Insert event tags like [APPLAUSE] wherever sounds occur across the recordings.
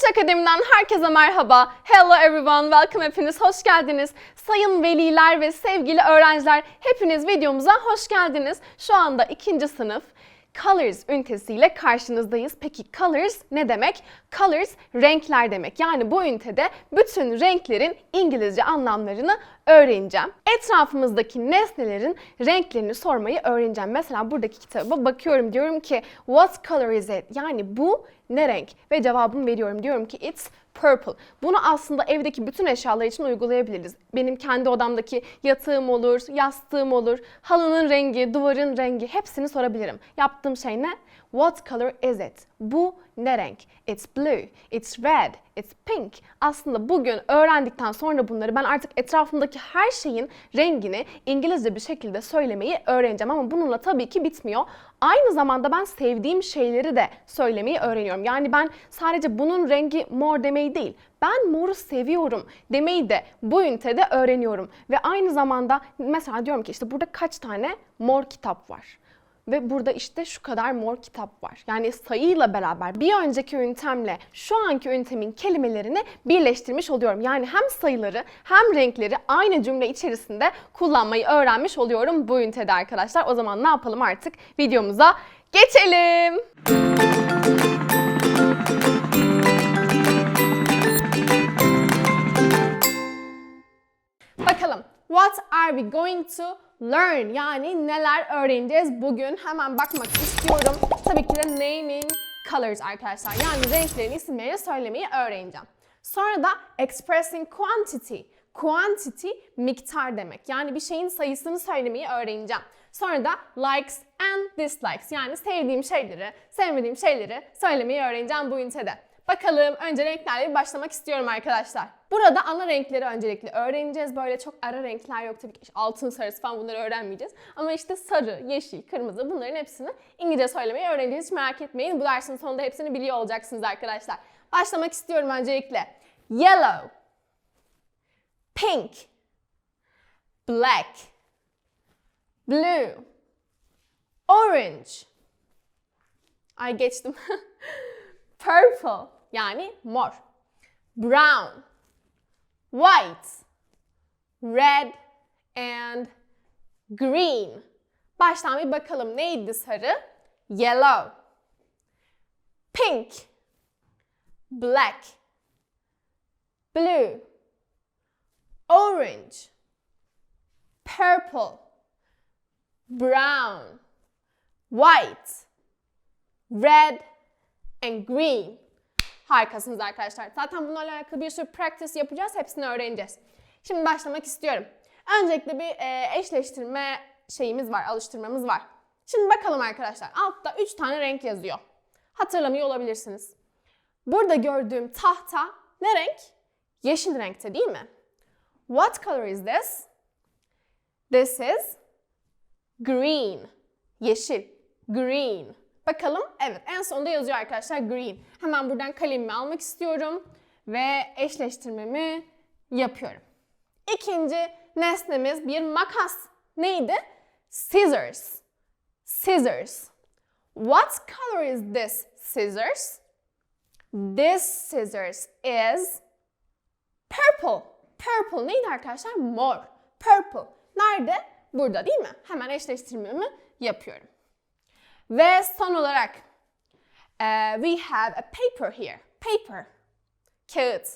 Koç Akademi'den herkese merhaba. Hello everyone, welcome hepiniz, hoş geldiniz. Sayın veliler ve sevgili öğrenciler, hepiniz videomuza hoş geldiniz. Şu anda ikinci sınıf Colors ünitesiyle karşınızdayız. Peki colors ne demek? Colors renkler demek. Yani bu ünitede bütün renklerin İngilizce anlamlarını öğreneceğim. Etrafımızdaki nesnelerin renklerini sormayı öğreneceğim. Mesela buradaki kitaba bakıyorum diyorum ki what color is it? Yani bu ne renk? Ve cevabımı veriyorum. Diyorum ki it's purple. Bunu aslında evdeki bütün eşyalar için uygulayabiliriz. Benim kendi odamdaki yatağım olur, yastığım olur, halının rengi, duvarın rengi hepsini sorabilirim. Yaptığım şey ne? What color is it? Bu ne renk? It's blue, it's red, it's pink. Aslında bugün öğrendikten sonra bunları ben artık etrafımdaki her şeyin rengini İngilizce bir şekilde söylemeyi öğreneceğim ama bununla tabii ki bitmiyor. Aynı zamanda ben sevdiğim şeyleri de söylemeyi öğreniyorum. Yani ben sadece bunun rengi mor demeyi değil, ben moru seviyorum demeyi de bu ünitede öğreniyorum. Ve aynı zamanda mesela diyorum ki işte burada kaç tane mor kitap var. Ve burada işte şu kadar mor kitap var. Yani sayıyla beraber bir önceki ünitemle şu anki ünitemin kelimelerini birleştirmiş oluyorum. Yani hem sayıları hem renkleri aynı cümle içerisinde kullanmayı öğrenmiş oluyorum bu ünitede arkadaşlar. O zaman ne yapalım artık videomuza geçelim. Bakalım. What are we going to learn? Yani neler öğreneceğiz bugün? Hemen bakmak istiyorum. Tabii ki de naming colors arkadaşlar. Yani renklerin isimlerini söylemeyi öğreneceğim. Sonra da expressing quantity. Quantity miktar demek. Yani bir şeyin sayısını söylemeyi öğreneceğim. Sonra da likes and dislikes. Yani sevdiğim şeyleri, sevmediğim şeyleri söylemeyi öğreneceğim bu ünitede. Bakalım önce renklerle bir başlamak istiyorum arkadaşlar. Burada ana renkleri öncelikle öğreneceğiz. Böyle çok ara renkler yok tabii ki altın sarısı falan bunları öğrenmeyeceğiz. Ama işte sarı, yeşil, kırmızı bunların hepsini İngilizce söylemeyi öğreneceğiz. Hiç merak etmeyin. Bu dersin sonunda hepsini biliyor olacaksınız arkadaşlar. Başlamak istiyorum öncelikle. Yellow, pink, black, blue, orange. Ay geçtim. [LAUGHS] Purple yani mor. Brown, white, red and green. Baştan bir bakalım. Neydi sarı? Yellow, pink, black, blue, orange, purple, brown, white, red and green. Harikasınız arkadaşlar. Zaten bunlarla alakalı bir sürü practice yapacağız. Hepsini öğreneceğiz. Şimdi başlamak istiyorum. Öncelikle bir e, eşleştirme şeyimiz var, alıştırmamız var. Şimdi bakalım arkadaşlar. Altta 3 tane renk yazıyor. Hatırlamıyor olabilirsiniz. Burada gördüğüm tahta ne renk? Yeşil renkte değil mi? What color is this? This is green. Yeşil. Green. Bakalım. Evet en sonunda yazıyor arkadaşlar green. Hemen buradan kalemimi almak istiyorum ve eşleştirmemi yapıyorum. İkinci nesnemiz bir makas. Neydi? Scissors. Scissors. What color is this scissors? This scissors is purple. Purple neydi arkadaşlar? Mor. Purple. Nerede? Burada değil mi? Hemen eşleştirmemi yapıyorum. Ve son olarak uh, we have a paper here. Paper. Kağıt.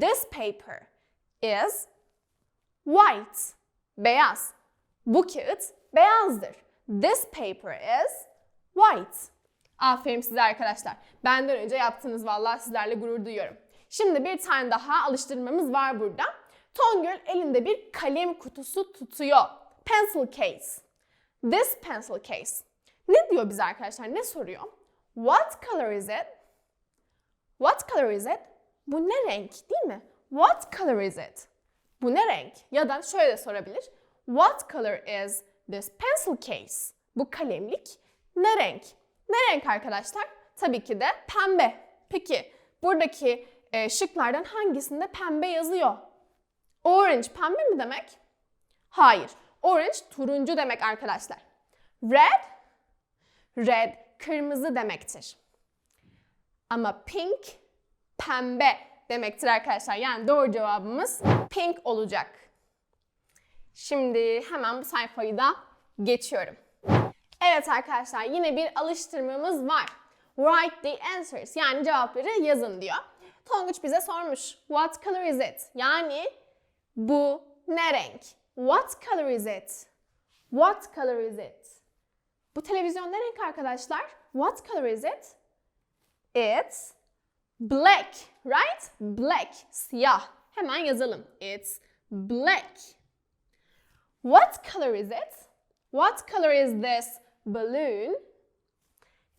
This paper is white. Beyaz. Bu kağıt beyazdır. This paper is white. Aferin size arkadaşlar. Benden önce yaptınız vallahi sizlerle gurur duyuyorum. Şimdi bir tane daha alıştırmamız var burada. Tongül elinde bir kalem kutusu tutuyor. Pencil case. This pencil case. Ne diyor bize arkadaşlar? Ne soruyor? What color is it? What color is it? Bu ne renk değil mi? What color is it? Bu ne renk? Ya da şöyle de sorabilir. What color is this pencil case? Bu kalemlik ne renk? Ne renk arkadaşlar? Tabii ki de pembe. Peki buradaki e, şıklardan hangisinde pembe yazıyor? Orange pembe mi demek? Hayır. Orange turuncu demek arkadaşlar. Red red kırmızı demektir. Ama pink pembe demektir arkadaşlar. Yani doğru cevabımız pink olacak. Şimdi hemen bu sayfayı da geçiyorum. Evet arkadaşlar yine bir alıştırmamız var. Write the answers yani cevapları yazın diyor. Tonguç bize sormuş. What color is it? Yani bu ne renk? What color is it? What color is it? Bu televizyon ne renk arkadaşlar? What color is it? It's black, right? Black, siyah. Hemen yazalım. It's black. What color is it? What color is this balloon?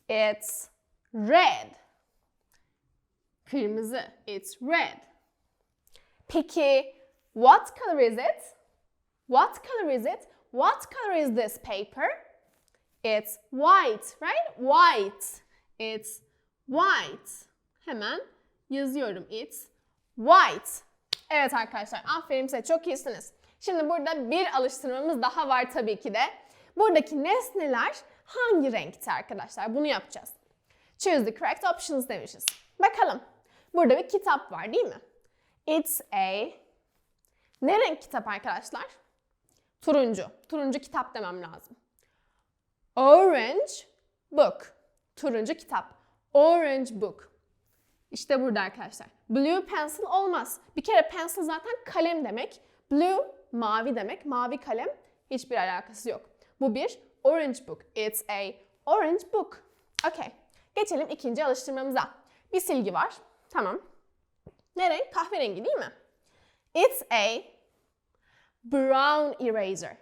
It's red. Kırmızı. It's red. Peki, what color is it? What color is it? What color is this paper? It's white, right? White. It's white. Hemen yazıyorum. It's white. Evet arkadaşlar, aferin size. Çok iyisiniz. Şimdi burada bir alıştırmamız daha var tabii ki de. Buradaki nesneler hangi renkte arkadaşlar? Bunu yapacağız. Choose the correct options demişiz. Bakalım. Burada bir kitap var değil mi? It's a... Ne renk kitap arkadaşlar? Turuncu. Turuncu kitap demem lazım. Orange book. Turuncu kitap. Orange book. İşte burada arkadaşlar. Blue pencil olmaz. Bir kere pencil zaten kalem demek. Blue mavi demek. Mavi kalem hiçbir alakası yok. Bu bir orange book. It's a orange book. Okay. Geçelim ikinci alıştırmamıza. Bir silgi var. Tamam. Ne renk? Kahverengi değil mi? It's a brown eraser.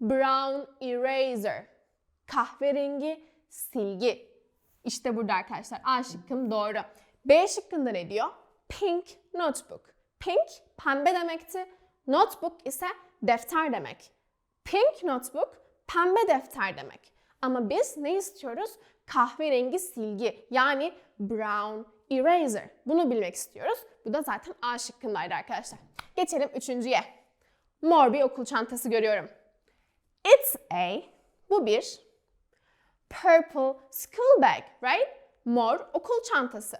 Brown eraser. Kahverengi silgi. İşte burada arkadaşlar A şıkkım doğru. B şıkkında ne diyor? Pink notebook. Pink pembe demekti. Notebook ise defter demek. Pink notebook pembe defter demek. Ama biz ne istiyoruz? Kahverengi silgi yani brown eraser. Bunu bilmek istiyoruz. Bu da zaten A şıkkındaydı arkadaşlar. Geçelim üçüncüye. Mor bir okul çantası görüyorum. It's a, bu bir purple school bag, right? Mor okul çantası.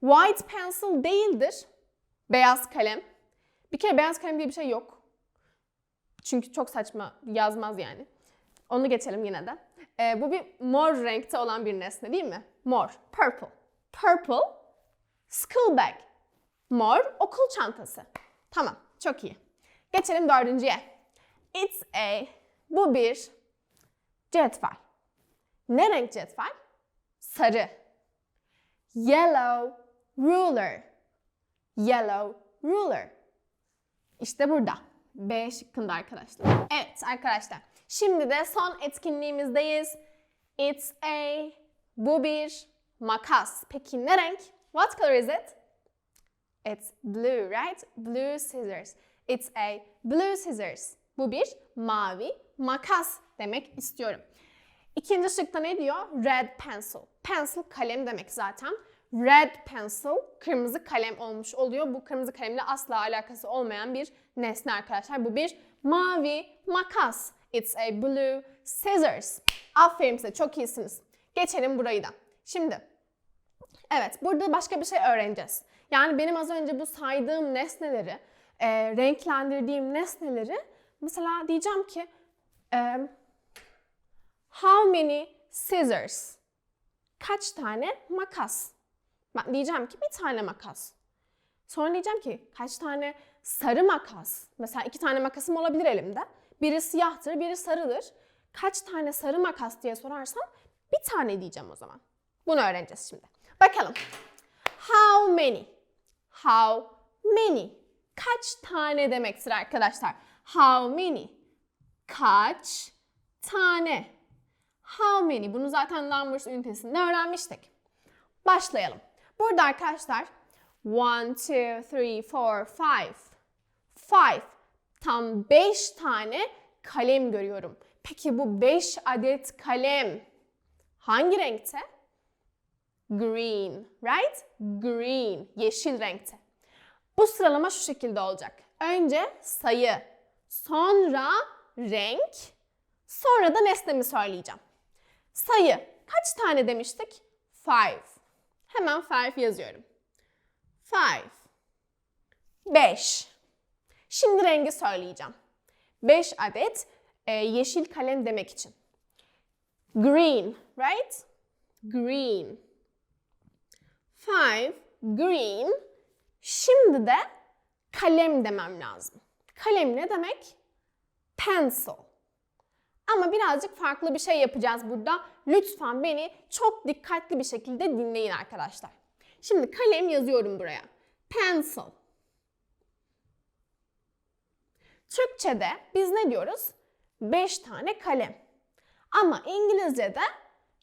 White pencil değildir. Beyaz kalem. Bir kere beyaz kalem diye bir şey yok. Çünkü çok saçma yazmaz yani. Onu geçelim yine de. Ee, bu bir mor renkte olan bir nesne değil mi? Mor. Purple. Purple. School bag. Mor okul çantası. Tamam. Çok iyi. Geçelim dördüncüye. It's a. Bu bir cetvel. Ne renk cetvel? Sarı. Yellow ruler. Yellow ruler. İşte burada. B şıkkında arkadaşlar. Evet arkadaşlar. Şimdi de son etkinliğimizdeyiz. It's a. Bu bir makas. Peki ne renk? What color is it? It's blue, right? Blue scissors. It's a blue scissors. Bu bir mavi makas demek istiyorum. İkinci şıkta ne diyor? Red pencil. Pencil kalem demek zaten. Red pencil kırmızı kalem olmuş oluyor. Bu kırmızı kalemle asla alakası olmayan bir nesne arkadaşlar. Bu bir mavi makas. It's a blue scissors. Aferin size çok iyisiniz. Geçelim burayı da. Şimdi evet burada başka bir şey öğreneceğiz. Yani benim az önce bu saydığım nesneleri, e, renklendirdiğim nesneleri mesela diyeceğim ki e, How many scissors? Kaç tane makas? Ben diyeceğim ki bir tane makas. Sonra diyeceğim ki kaç tane sarı makas? Mesela iki tane makasım olabilir elimde. Biri siyahtır, biri sarıdır. Kaç tane sarı makas diye sorarsan bir tane diyeceğim o zaman. Bunu öğreneceğiz şimdi. Bakalım. How many? How many? Kaç tane demektir arkadaşlar? How many? Kaç tane? How many? Bunu zaten numbers ünitesinde öğrenmiştik. Başlayalım. Burada arkadaşlar 1, 2, 3, 4, 5. 5. Tam 5 tane kalem görüyorum. Peki bu 5 adet kalem hangi renkte? Green, right? Green, yeşil renkte. Bu sıralama şu şekilde olacak. Önce sayı, sonra renk, sonra da nesnemi söyleyeceğim. Sayı. Kaç tane demiştik? Five. Hemen five yazıyorum. five. Beş. Şimdi rengi söyleyeceğim. Beş adet e, yeşil kalem demek için. Green, right? Green. Five, green. Şimdi de kalem demem lazım. Kalem ne demek? Pencil. Ama birazcık farklı bir şey yapacağız burada. Lütfen beni çok dikkatli bir şekilde dinleyin arkadaşlar. Şimdi kalem yazıyorum buraya. Pencil. Türkçe'de biz ne diyoruz? 5 tane kalem. Ama İngilizce'de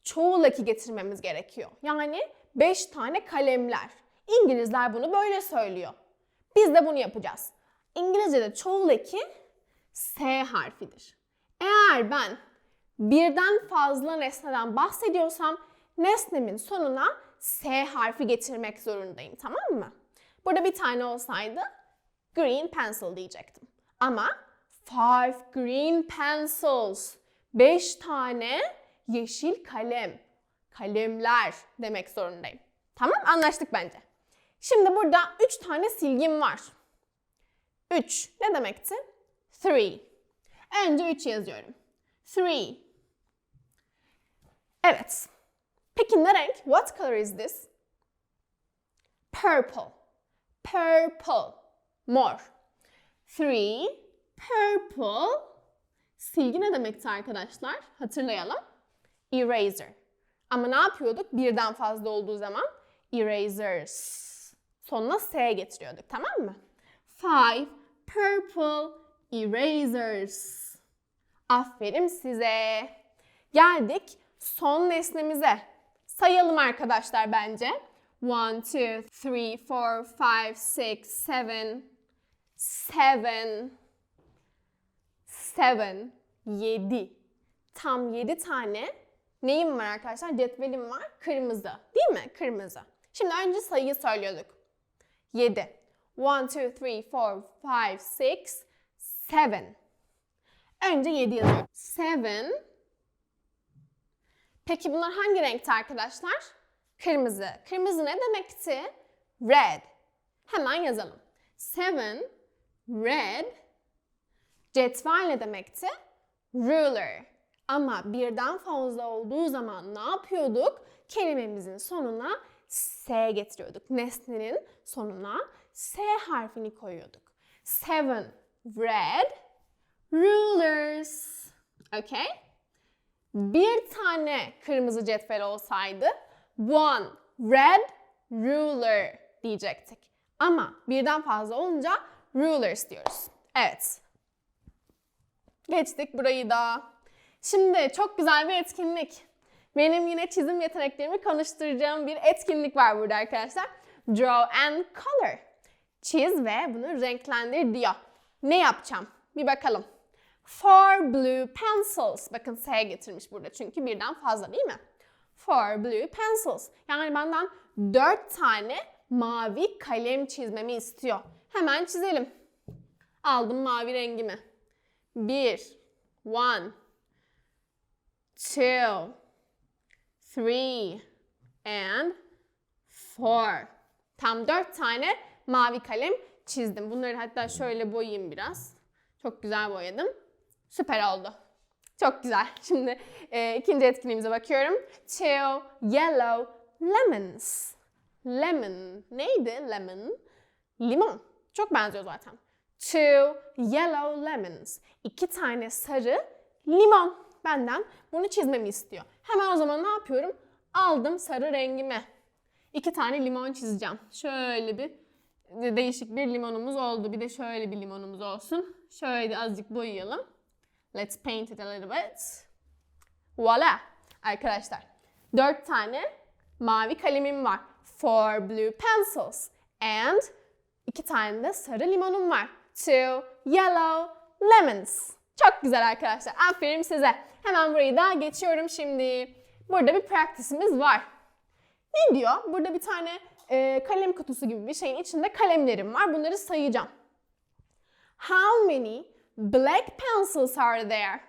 çoğul eki getirmemiz gerekiyor. Yani 5 tane kalemler. İngilizler bunu böyle söylüyor. Biz de bunu yapacağız. İngilizce'de çoğul eki S harfidir. Eğer ben birden fazla nesneden bahsediyorsam nesnemin sonuna S harfi getirmek zorundayım. Tamam mı? Burada bir tane olsaydı green pencil diyecektim. Ama five green pencils. Beş tane yeşil kalem. Kalemler demek zorundayım. Tamam anlaştık bence. Şimdi burada üç tane silgim var. Üç ne demekti? Three. Önce üç yazıyorum. Three. Evet. Peki ne renk? What color is this? Purple. Purple. Mor. Three. Purple. Silgi ne demekti arkadaşlar? Hatırlayalım. Eraser. Ama ne yapıyorduk? Birden fazla olduğu zaman erasers. Sonuna S getiriyorduk tamam mı? Five purple erasers. Aferin size. Geldik son nesnemize. Sayalım arkadaşlar bence. 1, 2, 3, 4, 5, 6, 7, 7, 7, 7. Tam 7 tane neyim var arkadaşlar? Cetvelim var. Kırmızı. Değil mi? Kırmızı. Şimdi önce sayıyı söylüyorduk. 7. 1, 2, 3, 4, 5, 6, 7. Önce 7 yazıyorum. 7. Peki bunlar hangi renkte arkadaşlar? Kırmızı. Kırmızı ne demekti? Red. Hemen yazalım. 7 red cetvel ne demekti? Ruler. Ama birden fazla olduğu zaman ne yapıyorduk? Kelimemizin sonuna S getiriyorduk. Nesnenin sonuna S harfini koyuyorduk. Seven red rulers. Okay? Bir tane kırmızı cetvel olsaydı one red ruler diyecektik. Ama birden fazla olunca rulers diyoruz. Evet. Geçtik burayı da. Şimdi çok güzel bir etkinlik. Benim yine çizim yeteneklerimi konuşturacağım bir etkinlik var burada arkadaşlar. Draw and color. Çiz ve bunu renklendir diyor. Ne yapacağım? Bir bakalım. Four blue pencils. Bakın S getirmiş burada çünkü birden fazla değil mi? Four blue pencils. Yani benden dört tane mavi kalem çizmemi istiyor. Hemen çizelim. Aldım mavi rengimi. Bir, one, two, three, and four. Tam dört tane mavi kalem çizdim. Bunları hatta şöyle boyayayım biraz. Çok güzel boyadım. Süper oldu. Çok güzel. Şimdi e, ikinci etkinliğimize bakıyorum. Two yellow lemons. Lemon. Neydi lemon? Limon. Çok benziyor zaten. Two yellow lemons. İki tane sarı limon. Benden bunu çizmemi istiyor. Hemen o zaman ne yapıyorum? Aldım sarı rengimi. İki tane limon çizeceğim. Şöyle bir değişik bir limonumuz oldu. Bir de şöyle bir limonumuz olsun. Şöyle azıcık boyayalım. Let's paint it a little bit. Voila! Arkadaşlar, dört tane mavi kalemim var. Four blue pencils. And iki tane de sarı limonum var. Two yellow lemons. Çok güzel arkadaşlar. Aferin size. Hemen burayı da geçiyorum şimdi. Burada bir practice'imiz var. Ne diyor? Burada bir tane e, kalem kutusu gibi bir şeyin içinde kalemlerim var. Bunları sayacağım. How many black pencils are there?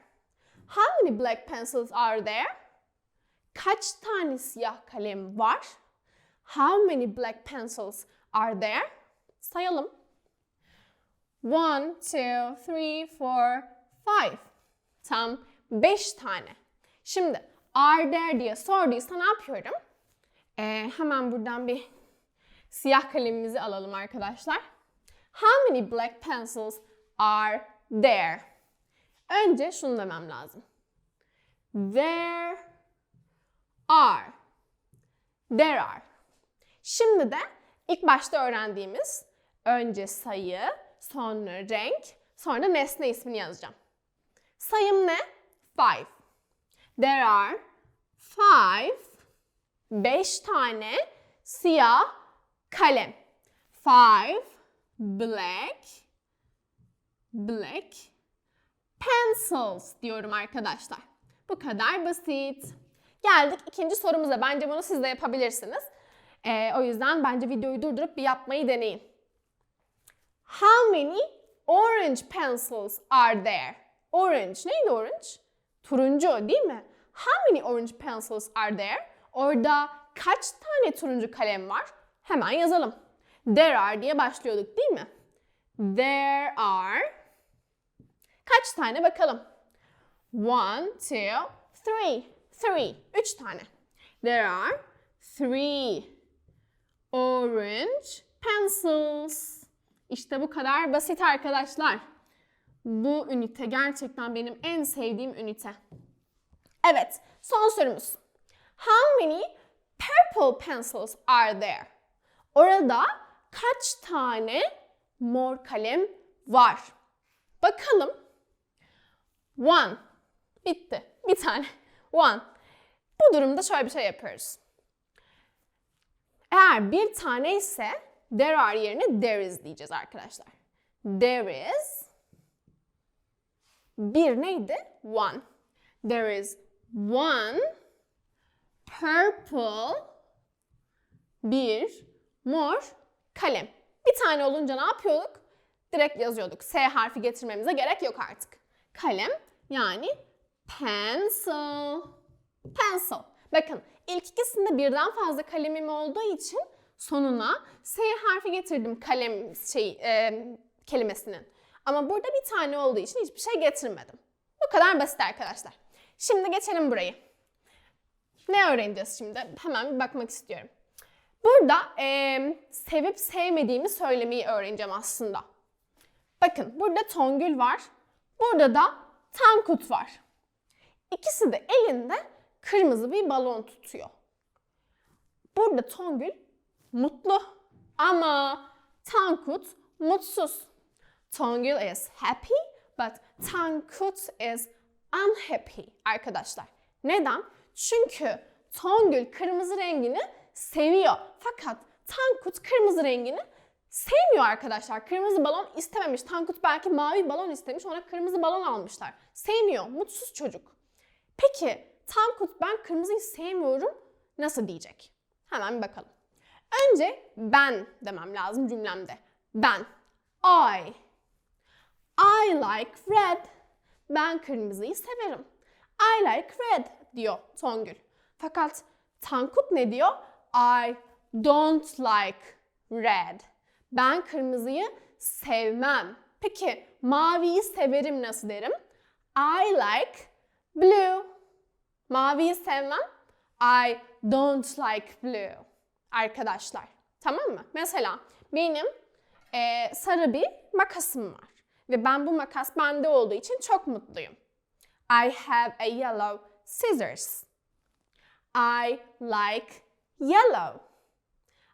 How many black pencils are there? Kaç tane siyah kalem var? How many black pencils are there? Sayalım. One, two, three, four, five. Tam beş tane. Şimdi are there diye sorduysa ne yapıyorum? Ee, hemen buradan bir siyah kalemimizi alalım arkadaşlar. How many black pencils are there? Önce şunu demem lazım. There are. There are. Şimdi de ilk başta öğrendiğimiz önce sayı, sonra renk, sonra nesne ismini yazacağım. Sayım ne? Five. There are five, beş tane siyah kalem. Five black, black pencils diyorum arkadaşlar. Bu kadar basit. Geldik ikinci sorumuza. Bence bunu siz de yapabilirsiniz. Ee, o yüzden bence videoyu durdurup bir yapmayı deneyin. How many orange pencils are there? Orange. Neydi orange? Turuncu değil mi? How many orange pencils are there? Orada kaç tane turuncu kalem var? Hemen yazalım. There are diye başlıyorduk değil mi? There are kaç tane bakalım? One, two, three. Three. Üç tane. There are three orange pencils. İşte bu kadar basit arkadaşlar. Bu ünite gerçekten benim en sevdiğim ünite. Evet, son sorumuz. How many purple pencils are there? Orada kaç tane mor kalem var? Bakalım. One. Bitti. Bir tane. One. Bu durumda şöyle bir şey yapıyoruz. Eğer bir tane ise there are yerine there is diyeceğiz arkadaşlar. There is bir neydi? One. There is one purple bir mor kalem. Bir tane olunca ne yapıyorduk? Direkt yazıyorduk. S harfi getirmemize gerek yok artık. Kalem yani pencil. Pencil. Bakın ilk ikisinde birden fazla kalemim olduğu için sonuna S harfi getirdim kalem şey e, kelimesinin. Ama burada bir tane olduğu için hiçbir şey getirmedim. Bu kadar basit arkadaşlar. Şimdi geçelim burayı. Ne öğreneceğiz şimdi? Hemen bir bakmak istiyorum. Burada e, sevip sevmediğimi söylemeyi öğreneceğim aslında. Bakın burada Tongül var. Burada da Tankut var. İkisi de elinde kırmızı bir balon tutuyor. Burada Tongül mutlu ama Tankut mutsuz. Tongül is happy but Tankut is unhappy arkadaşlar. Neden? Çünkü Tongül kırmızı rengini seviyor. Fakat Tankut kırmızı rengini sevmiyor arkadaşlar. Kırmızı balon istememiş. Tankut belki mavi balon istemiş. Ona kırmızı balon almışlar. Sevmiyor. Mutsuz çocuk. Peki Tankut ben kırmızıyı sevmiyorum nasıl diyecek? Hemen bir bakalım. Önce ben demem lazım cümlemde. Ben. I. I like red. Ben kırmızıyı severim. I like red diyor Tongül. Fakat Tankut ne diyor? I don't like red. Ben kırmızıyı sevmem. Peki maviyi severim nasıl derim? I like blue. Maviyi sevmem. I don't like blue. Arkadaşlar. Tamam mı? Mesela benim e, sarı bir makasım var. Ve ben bu makas bende olduğu için çok mutluyum. I have a yellow scissors. I like yellow.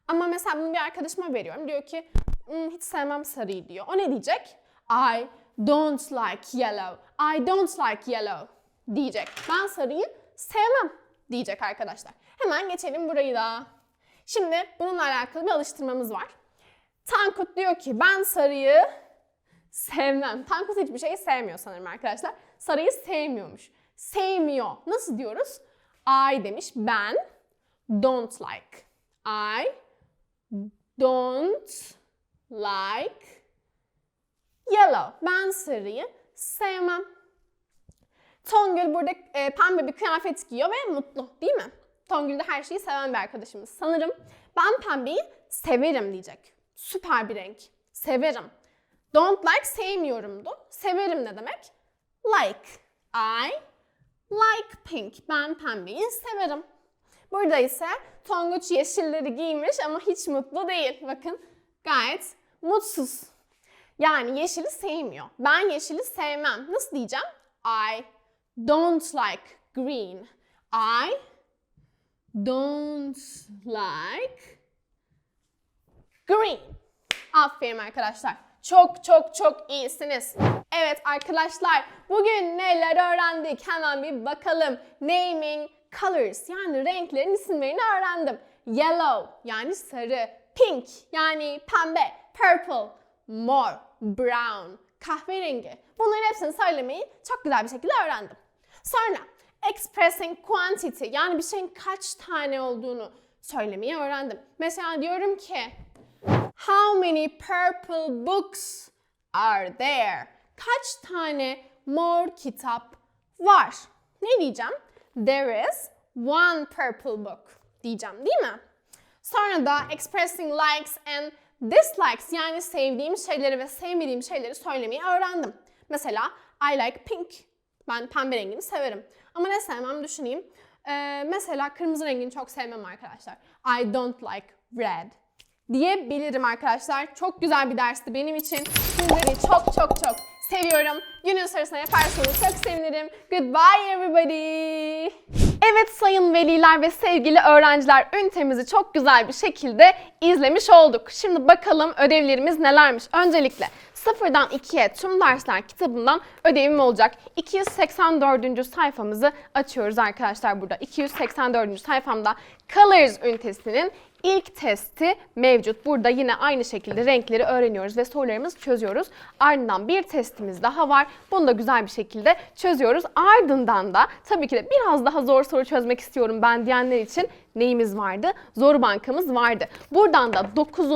Ama mesela bunu bir arkadaşıma veriyorum. Diyor ki "Hmm, hiç sevmem sarıyı diyor. O ne diyecek? I don't like yellow. I don't like yellow diyecek. Ben sarıyı sevmem diyecek arkadaşlar. Hemen geçelim burayı da. Şimdi bununla alakalı bir alıştırmamız var. Tankut diyor ki ben sarıyı sevmem. Tankut hiçbir şeyi sevmiyor sanırım arkadaşlar. Sarıyı sevmiyormuş. Sevmiyor. Nasıl diyoruz? I demiş ben don't like. I don't like yellow. Ben sarıyı sevmem. Tongül burada e, pembe bir kıyafet giyiyor ve mutlu değil mi? Tongül de her şeyi seven bir arkadaşımız. Sanırım ben pembeyi severim diyecek. Süper bir renk. Severim. Don't like sevmiyorumdu. Severim ne demek? Like. I like pink. Ben pembeyi severim. Burada ise Tonguç yeşilleri giymiş ama hiç mutlu değil. Bakın gayet mutsuz. Yani yeşili sevmiyor. Ben yeşili sevmem. Nasıl diyeceğim? I don't like green. I don't like green. Aferin arkadaşlar. Çok çok çok iyisiniz. Evet arkadaşlar bugün neler öğrendik hemen bir bakalım. Naming colors yani renklerin isimlerini öğrendim. Yellow yani sarı. Pink yani pembe. Purple, mor, brown, kahverengi. Bunların hepsini söylemeyi çok güzel bir şekilde öğrendim. Sonra expressing quantity yani bir şeyin kaç tane olduğunu söylemeyi öğrendim. Mesela diyorum ki How many purple books are there? Kaç tane mor kitap var? Ne diyeceğim? There is one purple book diyeceğim değil mi? Sonra da expressing likes and dislikes yani sevdiğim şeyleri ve sevmediğim şeyleri söylemeyi öğrendim. Mesela I like pink. Ben pembe rengini severim. Ama ne sevmem düşüneyim. Ee, mesela kırmızı rengini çok sevmem arkadaşlar. I don't like red diyebilirim arkadaşlar. Çok güzel bir dersti benim için. Sizleri çok çok çok seviyorum. Günün sonrasında yaparsanız çok sevinirim. Goodbye everybody. Evet sayın veliler ve sevgili öğrenciler ünitemizi çok güzel bir şekilde izlemiş olduk. Şimdi bakalım ödevlerimiz nelermiş. Öncelikle sıfırdan 2'ye tüm dersler kitabından ödevim olacak. 284. sayfamızı açıyoruz arkadaşlar burada. 284. sayfamda Colors ünitesinin İlk testi mevcut. Burada yine aynı şekilde renkleri öğreniyoruz ve sorularımızı çözüyoruz. Ardından bir testimiz daha var. Bunu da güzel bir şekilde çözüyoruz. Ardından da tabii ki de biraz daha zor soru çözmek istiyorum ben diyenler için neyimiz vardı? Zor bankamız vardı. Buradan da 9.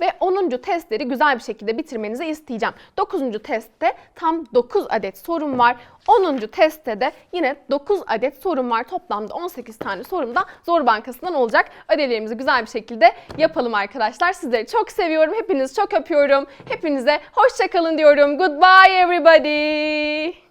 ve 10. testleri güzel bir şekilde bitirmenizi isteyeceğim. 9. testte tam 9 adet sorum var. 10. testte de yine 9 adet sorum var. Toplamda 18 tane sorum da Zor Bankası'ndan olacak. Ödevlerimizi güzel bir şekilde yapalım arkadaşlar. Sizleri çok seviyorum. Hepinizi çok öpüyorum. Hepinize hoşçakalın diyorum. Goodbye everybody.